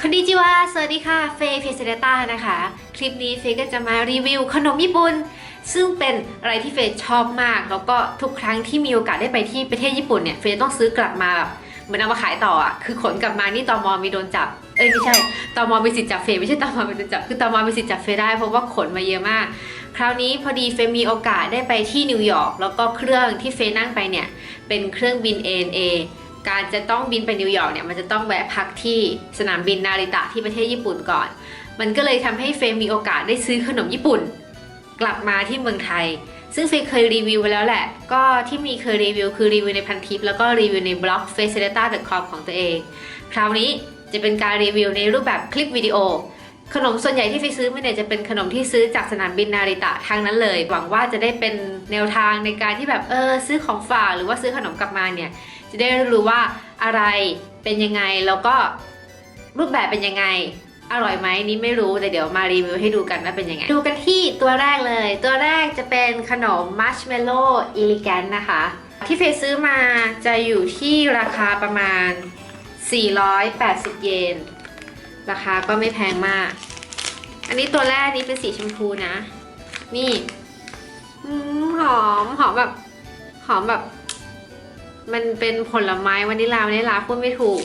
คนดีจิวาสวัสดีค่ะ เฟย์เพเซเดต้านะคะ คลิปนี้เฟย์ก็จะมารีวิวขนมญี่ปุ่น ซึ่งเป็นอะไรที่เฟย์ชอบมาก แล้วก็ทุกครั้งที่มีโอกาสได้ไปที่ประเทศญี่ปุ่นเนี่ย เฟย์ต้องซื้อกลับมาแบบเหมือนเอามาขายต่ออะ คือขนกลับมานี่ตอมอมีโดนจับ เอ้ยไม่ใช่ ตอมอมีสิทธิ์จับเฟย์ไม่ใช่ตอมอมีโดนจับ คือตอมอมีสิทธิ์จับเฟย์ได้เพราะว่าขนมาเยอะมาก คราวนี้พอดีเฟย์มีโอกาสได้ไปที่นิวยอร์ก แล้วก็เครื่องที่เฟย์นั่งไปเนี่ย เป็นเครื่องบิน ANA การจะต้องบินไปนิวยอร์กเนี่ยมันจะต้องแวะพักที่สนามบินนาริตะที่ประเทศญี่ปุ่นก่อน มันก็เลยทำให้เฟย์มีโอกาสได้ซื้อขนมญี่ปุ่น กลับมาที่เมืองไทย ซึ่งเฟยเคยรีวิวไปแล้วแหละ ก็ที่มีเคยรีวิวคือรีวิวในพันทิป แล้วก็รีวิวในบล็อก f a c e l e t a c o m ของตัวเอง คราวนี้จะเป็นการรีวิวในรูปแบบคลิปวิดีโอขนมส่วนใหญ่ที่เฟซื้อมาเนี่ยจะเป็นขนมที่ซื้อจากสนามบินนาริตะทางนั้นเลย หวังว่าจะได้เป็นแนวทางในการที่แบบเออซื้อของฝากหรือว่าซื้อขนมกลับมาเนี่ย จะได้รู้ว่าอะไรเป็นยังไงแล้วก็รูปแบบเป็นยังไง อร่อยไหมนี่ไม่รู้แต่เดี๋ยวมารีวิวให้ดูกันว่าเป็นยังไง ดูกันที่ตัวแรกเลย ตัวแรกจะเป็นขนมมัชเมลโล่อิลิแกนนะคะ ที่เฟยซื้อมาจะอยู่ที่ราคาประมาณ 480 เยน ราคาก็ไม่แพงมาก อันนี้ตัวแรกนี้เป็นสีชมพูนะ นี่หอมหอมแบบหอมแบบ มันเป็นผลไม้วานิลาวานิลาพูดไม่ถูก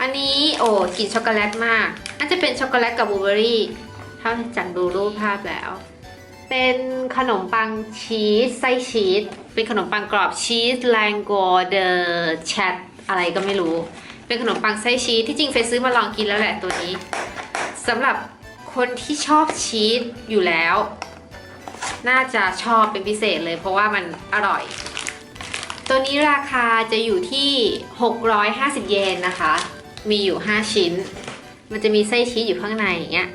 อันนี้โอ้กลิ่นช็อกโกแลตมากน่าจะเป็นช็อกโกแลตกับบลูเบอรี่ถ้าจากดูรูปภาพแล้ว เป็นขนมปังชีสไส้ชีสเป็นขนมปังกรอบชีสแลงโกเดอแชทอะไรก็ไม่รู้ เป็นขนมปังไส้ชีสที่จริงเฟยซื้อมาลองกินแล้วแหละตัวนี้สำหรับคนที่ชอบชีสอยู่แล้ว น่าจะชอบเป็นพิเศษเลยเพราะว่ามันอร่อย ตัวนี้ราคาจะอยู่ที่ 650 เยนนะคะ มีอยู่ 5 ชิ้น มันจะมีไส้ชีสอยู่ข้างในอย่างเงี้ย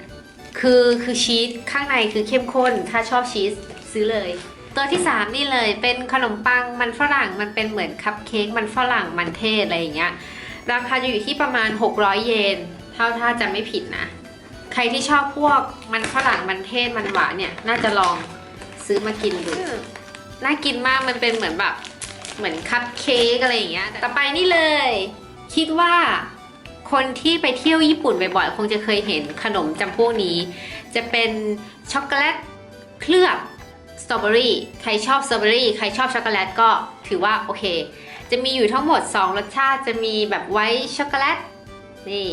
คือคือชีสข้างในคือเข้มข้น ถ้าชอบชีสซื้อเลย ตัวที่ 3 นี่เลยเป็นขนมปังมันฝรั่ง มันเป็นเหมือนคัพเค้กมันฝรั่งมันเทศอะไรอย่างเงี้ย ราคาจะอยู่ที่ประมาณ 600 เยน เท่าถ้าจะไม่ผิดนะ ใครที่ชอบพวกมันฝรั่งมันเทศมันหวานเนี่ย น่าจะลองซื้อมากินดู น่ากินมาก มันเป็นเหมือนแบบ เหมือนคัพเค้กอะไรอย่างเงี้ย ต่อไปนี่เลย คิดว่าคนที่ไปเที่ยวญี่ปุ่นบ่อยๆ คงจะเคยเห็นขนมจำพวกนี้ จะเป็นช็อกโกแลตเคลือบสตรอเบอรี่ ใครชอบสตรอเบอรี่ ใครชอบช็อกโกแลตก็ถือว่าโอเค จะมีอยู่ทั้งหมด 2 รสชาติ จะมีแบบไวท์ช็อกโกแลต นี่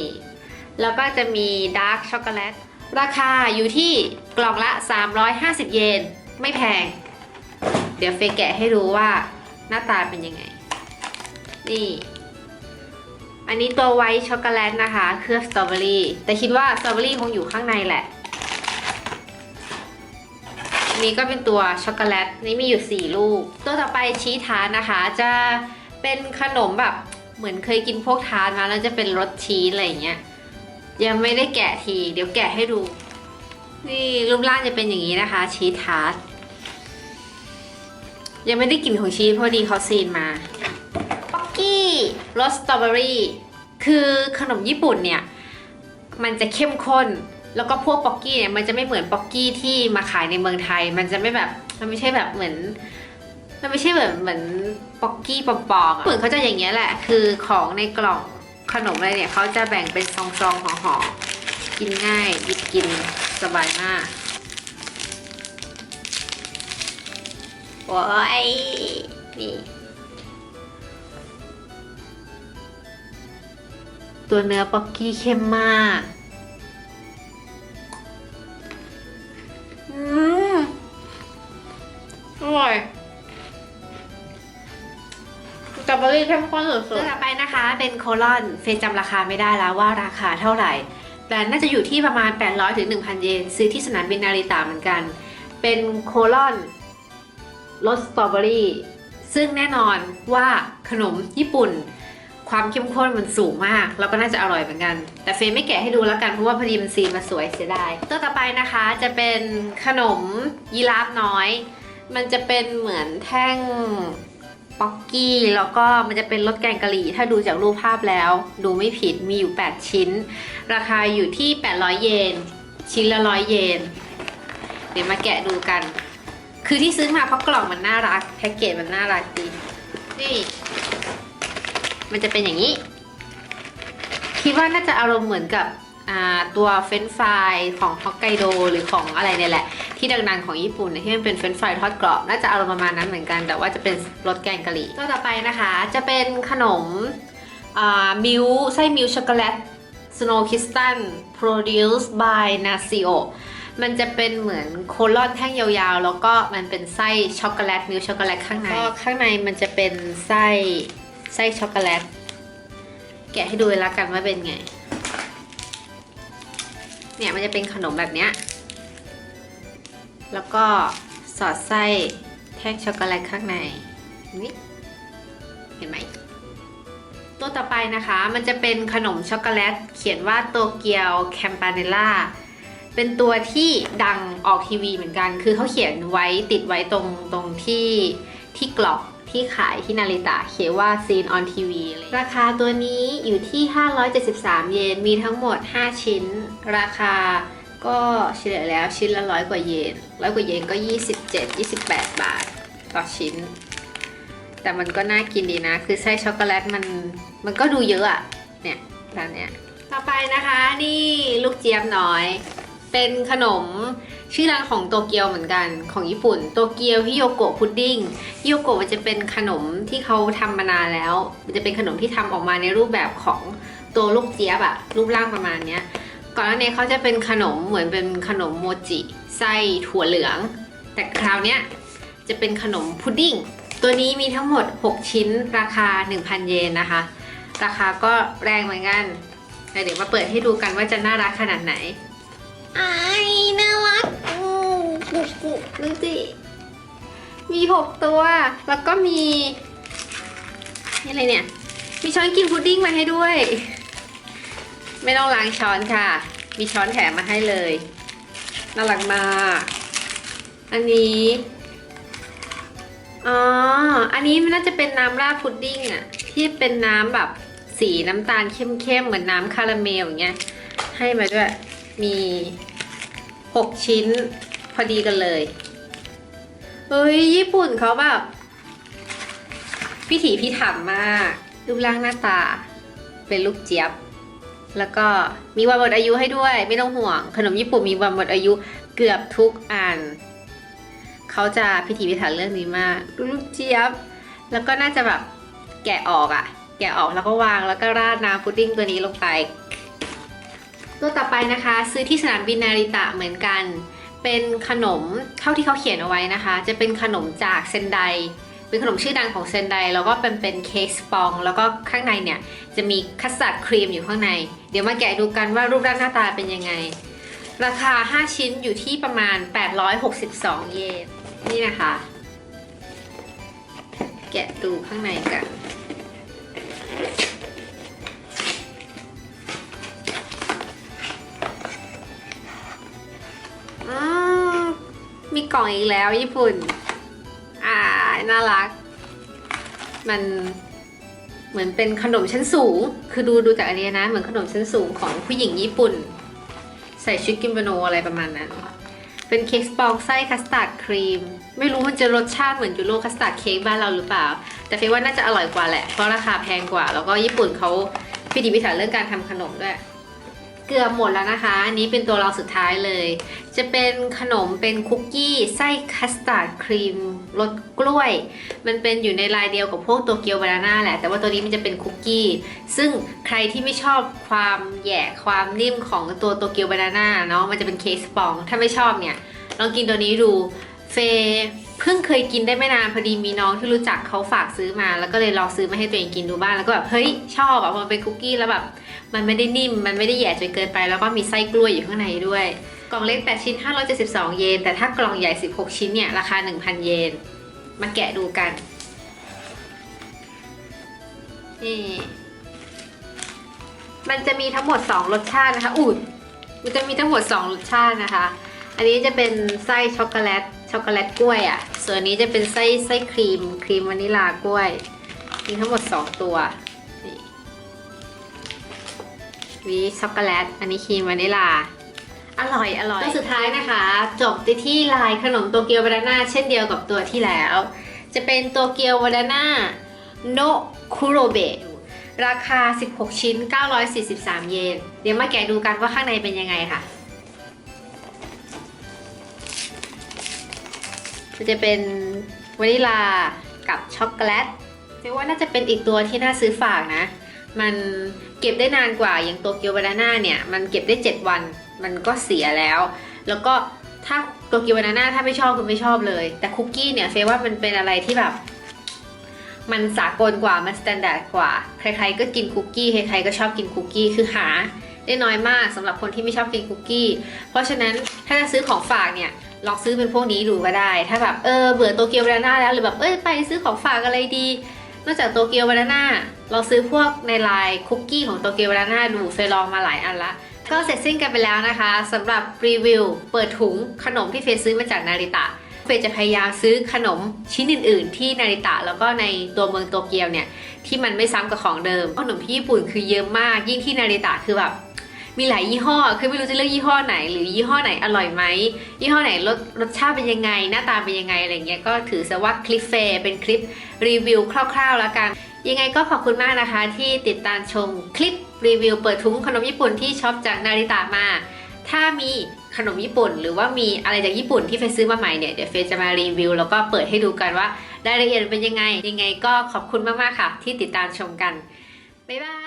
แล้วก็จะมีดาร์กช็อกโกแลต ราคาอยู่ที่กล่องละ 350 เยน ไม่แพง เดี๋ยวเฟยแกะให้ดูว่า หน้าตาเป็นยังไง นี่ อันนี้ตัวไวท์ช็อกโกแลตนะคะ เคลือบสตรอเบอรี่ แต่คิดว่าสตรอเบอรี่คงอยู่ข้างในแหละ อันนี้ก็เป็นตัวช็อกโกแลต นี่มีอยู่ 4 ลูก ตัวต่อไปชีทาร์นะคะ จะเป็นขนมแบบเหมือนเคยกินพวกทาร์มาแล้วจะเป็นรสชีสอะไรอย่างเงี้ย ยังไม่ได้แกะที เดี๋ยวแกะให้ดู นี่รูปร่างจะเป็นอย่างนี้นะคะ ชีสทาร์ต ยังไม่ได้กลิ่นของชีสเพราะดีเขาซีนมาป๊อกกี้รสสตรอเบอรี่คือขนมญี่ปุ่นเนี่ย มันจะเข้มข้น แล้วก็พวกป๊อกกี้เนี่ยมันจะไม่เหมือนป๊อกกี้ที่มาขายในเมืองไทย มันจะไม่แบบมันไม่ใช่แบบเหมือนมันไม่ใช่แบบเหมือนป๊อกกี้ปลอมๆอะเหมือนเขาจะอย่างเงี้ยแหละ คือของในกล่องขนมอะไรเนี่ยเขาจะแบ่งเป็นซองๆห่อๆกินง่ายหยิบกินสบายมาก โอ้ยนี่ตัวเนื้อป๊อกกี้เข้มมากอืมอร่อยสตรอเบอรี่เข้มข้นสุดๆต่อไปนะคะเป็นโคลอนเฟยจำราคาไม่ได้แล้วว่าราคาเท่าไหร่ แต่น่าจะอยู่ที่ประมาณ 800ถึง1,000 เยน ซื้อที่สนามบินนาริตะเหมือนกัน เป็นโคลอน รสสตรอเบอรี่ซึ่งแน่นอนว่าขนมญี่ปุ่น ความเข้มข้นมันสูงมาก แล้วก็น่าจะอร่อยเหมือนกัน แต่เฟยไม่แกะให้ดูแล้วกัน เพราะว่าพอดีมันซีมาสวยเสียดายตัวต่อไปนะคะจะเป็นขนมยีราฟน้อย มันจะเป็นเหมือนแท่งป๊อกกี้แล้วก็มันจะเป็นรสแกงกะหรี่ ถ้าดูจากรูปภาพแล้ว ดูไม่ผิดมีอยู่ 8 ชิ้น ราคาอยู่ที่ 800 เยน ชิ้นละร้อยเยน เดี๋ยวมาแกะดูกัน คือที่ซื้อมาเพราะกล่องมันน่ารัก แพ็กเกจมันน่ารักดี นี่ มันจะเป็นอย่างนี้ คิดว่าน่าจะอารมณ์เหมือนกับตัวเฟรนช์ฟรายของฮอกไกโดหรือของอะไรเนี่ยแหละ ที่ดังๆของญี่ปุ่นที่มันเป็นเฟรนช์ฟรายทอดกรอบน่าจะอารมณ์ประมาณนั้นเหมือนกัน แต่ว่าจะเป็นรสแกงกะหรี่ตัวต่อไปนะคะ จะเป็นขนมมิลไส้มิลช็อกโกแลต Snow Crystal produced by Nasio มันจะเป็นเหมือนโคลอนแท่งยาวๆ แล้วก็มันเป็นไส้ช็อกโกแลตมิลช็อกโกแลตข้างในก็ข้างในมันจะเป็นไส้ไส้ช็อกโกแลต แกะให้ดูเลยละกันว่าเป็นไง เนี่ยมันจะเป็นขนมแบบเนี้ย แล้วก็สอดไส้แท่งช็อกโกแลตข้างในนี่เห็นไหมตัวต่อไปนะคะ มันจะเป็นขนมช็อกโกแลต เขียนว่าโตเกียวแคมปาเนล่า เป็นตัวที่ดังออกทีวีเหมือนกัน คือเขาเขียนไว้ติดไว้ตรงตรงที่ที่กล่องที่ขายที่นาริตะเขียนว่า Seen on TV เลยราคาตัวนี้อยู่ที่ 573 เยน มีทั้งหมด 5 ชิ้น ราคาก็เฉลี่ยแล้วชิ้นละร้อยกว่าเยนร้อยกว่าเยนก็ 27 28 บาทต่อชิ้น แต่มันก็น่ากินดีนะ คือไส้ช็อกโกแลตมันมันก็ดูเยอะอะเนี่ยร้านเนี้ยต่อไปนะคะ นี่ลูกเจี๊ยบน้อย เป็นขนมชื่อร้านของโตเกียวเหมือนกันของญี่ปุ่น โตเกียวฮิโยโกะพุดดิ้งฮิโยโกะมันจะเป็นขนมที่เขาทำมานานแล้ว มันจะเป็นขนมที่ทำออกมาในรูปแบบของตัวลูกเจี๊ยบอะรูปร่างประมาณเนี้ยก่อนหน้านี้เขาจะเป็นขนมเหมือนเป็นขนมโมจิไส้ถั่วเหลือง แต่คราวเนี้ยจะเป็นขนมพุดดิ้งตัวนี้มีทั้งหมด 6 ชิ้นราคา 1,000 เยนนะคะ ราคาก็แรงเหมือนกันเดี๋ยวมาเปิดให้ดูกันว่าจะน่ารักขนาดไหน ไอ้ายน่ารักอืมกุกกุกดูสิ มี6ตัว แล้วก็มีนี่อะไรเนี่ย มีช้อนกินพุดดิ้งมาให้ด้วย ไม่ต้องล้างช้อนค่ะ มีช้อนแถมมาให้เลย น่ารักมาก อันนี้ อ๋อ อันนี้มันน่าจะเป็นน้ำราดพุดดิ้งอะที่เป็นน้ำแบบสีน้ำตาลเข้มๆ เหมือนน้ำคาราเมลอย่างเงี้ย ให้มาด้วย มีหกชิ้นพอดีกันเลยเฮ้ยญี่ปุ่นเขาแบบพิถีพิถันมาก รูปร่างหน้าตา เป็นลูกเจี๊ยบ แล้วก็มีวันหมดอายุให้ด้วย ไม่ต้องห่วง ขนมญี่ปุ่นมีวันหมดอายุเกือบทุกอัน เขาจะพิถีพิถันเรื่องนี้มากดูลูกเจี๊ยบ แล้วก็น่าจะแบบแกะออกอะ แกะออกแล้วก็วางแล้วก็ราดน้ำพุดดิ้งตัวนี้ลงไป ตัวต่อไปนะคะ ซื้อที่สนามบินนาริตะเหมือนกัน เป็นขนมเท่าที่เขาเขียนเอาไว้นะคะ จะเป็นขนมจากเซนไดเป็นขนมชื่อดังของเซนไดแล้วก็เป็นเป็นเค้กสปอง แล้วก็ข้างในเนี่ยจะมีคัสตาร์ดครีมอยู่ข้างใน เดี๋ยวมาแกะดูกันว่ารูปร่างหน้าตาเป็นยังไง ราคา 5 ชิ้นอยู่ที่ประมาณ 862 เยนนี่นะคะ แกะดูข้างในกัน องอีกแล้วญี่ปุ่น อ่า น่ารัก มันเหมือนเป็นขนมชั้นสูง คือดูดูจากอันนี้นะ เหมือนขนมชั้นสูงของผู้หญิงญี่ปุ่น ใส่ชุดกิมโมโนอะไรประมาณนั้น เป็นเค้กสปองไส้คัสตาร์ดครีม ไม่รู้มันจะรสชาติเหมือนยูโรคัสตาร์ดเค้กบ้านเราหรือเปล่า แต่เฟว่าน่าจะอร่อยกว่าแหละ เพราะราคาแพงกว่า แล้วก็ญี่ปุ่นเขาพิถีพิถันเรื่องการทำขนมด้วย เกือบหมดแล้วนะคะ อันนี้เป็นตัวเราสุดท้ายเลย จะเป็นขนมเป็นคุกกี้ไส้คัสตาร์ดครีมรสกล้วย มันเป็นอยู่ในลายเดียวกับพวกโตเกียวบานาน่าแหละ แต่ว่าตัวนี้มันจะเป็นคุกกี้ ซึ่งใครที่ไม่ชอบความแหย่ความนิ่มของตัวโตเกียวบานาน่าเนาะ มันจะเป็นเค้กสปอง ถ้าไม่ชอบเนี่ย ลองกินตัวนี้ดู เฟ เพิ่งเคยกินได้ไม่นานพอดีมีน้องที่รู้จักเขาฝากซื้อมา แล้วก็เลยลองซื้อมาให้ตัวเองกินดูบ้างแล้วก็แบบเฮ้ยชอบอะมันเป็นคุกกี้แล้วแบบมันไม่ได้นิ่ม มันไม่ได้แหย่จนเกินไป แล้วก็มีไส้กล้วยอยู่ข้างในด้วย กล่องเล็ก 8 ชิ้น 572 เยน แต่ถ้ากล่องใหญ่ 16 ชิ้นเนี่ยราคา 1,000 เยน มาแกะดูกัน นี่ มันจะมีทั้งหมด 2 รสชาตินะคะ อุดมันจะมีทั้งหมด 2 รสชาตินะคะ อันนี้จะเป็นไส้ช็อกโกแลต ช็อกโกแลตกล้วยอะ่ะ ส่วนอันนี้จะเป็นไส้ไส้ครีมครีมวานิลากล้วย มีทั้งหมด 2 ตัวนี่วีช็อกโกแลต อันนี้ครีมวานิลา อร่อยอร่อยตัวสุดท้ายนะคะ จบไปที่ลายขนมโตเกียวบานาน่าเช่นเดียวกับตัวที่แล้ว จะเป็นโตเกียวบานาน่าโนคุโรเบะราคา 16 ชิ้น 943 เยน เดี๋ยวมาแกะดูกันว่าข้างในเป็นยังไงค่ะ มันจะเป็นวานิลากับช็อกโกแลตเรียกว่าน่าจะเป็นอีกตัวที่น่าซื้อฝากนะ มันเก็บได้นานกว่าอย่างตัวเกียวบานาน่าเนี่ย มันเก็บได้ 7 วัน มันก็เสียแล้ว แล้วก็ถ้าตัวเกียวบานาน่าถ้าไม่ชอบคือไม่ชอบเลย แต่คุกกี้เนี่ยเฟยว่ามันเป็นอะไรที่แบบ มันสากลกว่ามันสแตนดาร์ดกว่า ใครๆก็กินคุกกี้ใครๆก็ชอบกินคุกกี้คือหาได้น้อยมากสำหรับคนที่ไม่ชอบกินคุกกี้ เพราะฉะนั้นถ้าจะซื้อของฝากเนี่ย ลองซื้อเป็นพวกนี้ดูก็ได้ ถ้าแบบเออเบื่อโตเกียวบานาน่าแล้วหรือแบบเอ้ยไปซื้อของฝากอะไรดี นอกจากโตเกียวบานาน่าเราซื้อพวกในไลน์คุกกี้ของโตเกียวบานาน่าดูเฟยลองมาหลายอันละก็เสร็จสิ้นกันไปแล้วนะคะสำหรับรีวิวเปิดถุงขนมที่เฟยซื้อมาจากนาริตะเฟยจะพยายามซื้อขนมชิ้นอื่น ๆ ที่นาริตะแล้วก็ในตัวเมืองโตเกียวเนี่ยที่มันไม่ซ้ำกับของเดิมขนมที่ญี่ปุ่นคือเยอะมากยิ่งที่นาริตะคือแบบ มีหลายยี่ห้อ คือไม่รู้จะเลือกยี่ห้อไหน หรือยี่ห้อไหนอร่อยไหมยี่ห้อไหนรสรสชาติเป็นยังไง หน้าตาเป็นยังไงอะไรเงี้ยก็ถือซะว่าคลิปเฟเป็นคลิปรีวิวคร่าวๆแล้วกันยังไงก็ขอบคุณมากนะคะ ที่ติดตามชมคลิปรีวิวเปิดถุงขนมญี่ปุ่นที่ช็อปจากนาริตะมา ถ้ามีขนมญี่ปุ่น หรือว่ามีอะไรจากญี่ปุ่นที่เฟยซื้อมาใหม่เนี่ยเดี๋ยวเฟยจะมารีวิว แล้วก็เปิดให้ดูกันว่ารายละเอียดเป็นยังไง ยังไงก็ขอบคุณมากๆค่ะ ที่ติดตามชมกันบ๊ายบาย